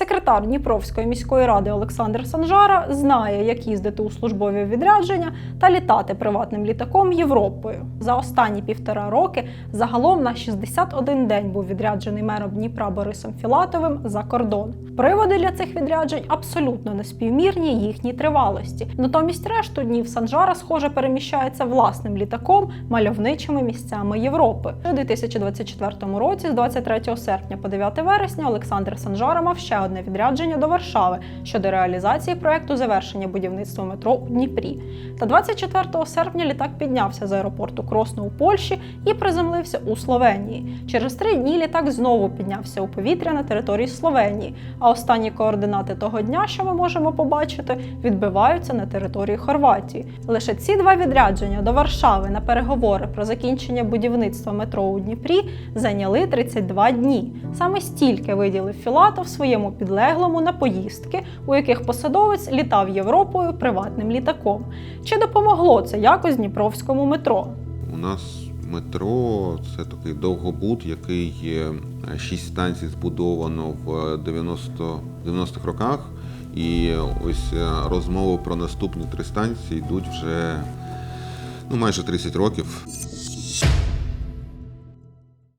Секретар Дніпровської міської ради Олександр Санжара знає, як їздити у службові відрядження та літати приватним літаком Європою. За останні півтора роки загалом на 61 день був відряджений мером Дніпра Борисом Філатовим за кордон. Приводи для цих відряджень абсолютно неспівмірні їхній тривалості. Натомість решту днів Санжара, схоже, переміщається власним літаком мальовничими місцями Європи. У 2024 році, з 23 серпня по 9 вересня, Олександр Санжара мав ще одне відрядження до Варшави щодо реалізації проекту завершення будівництва метро у Дніпрі. Та 24 серпня літак піднявся з аеропорту Кросно у Польщі і приземлився у Словенії. Через три дні літак знову піднявся у повітря на території Словенії. А останні координати того дня, що ми можемо побачити, відбиваються на території Хорватії. Лише ці два відрядження до Варшави на переговори про закінчення будівництва метро у Дніпрі зайняли 32 дні. Саме стільки виділив Філатов своєму підлеглому на поїздки, у яких посадовець літав Європою приватним літаком. Чи допомогло це якось Дніпровському метро? У нас метро це такий довгобуд, який е, шість станцій збудовано в 90 90-х роках. І ось е, розмови про наступні три станції йдуть вже ну, майже 30 років.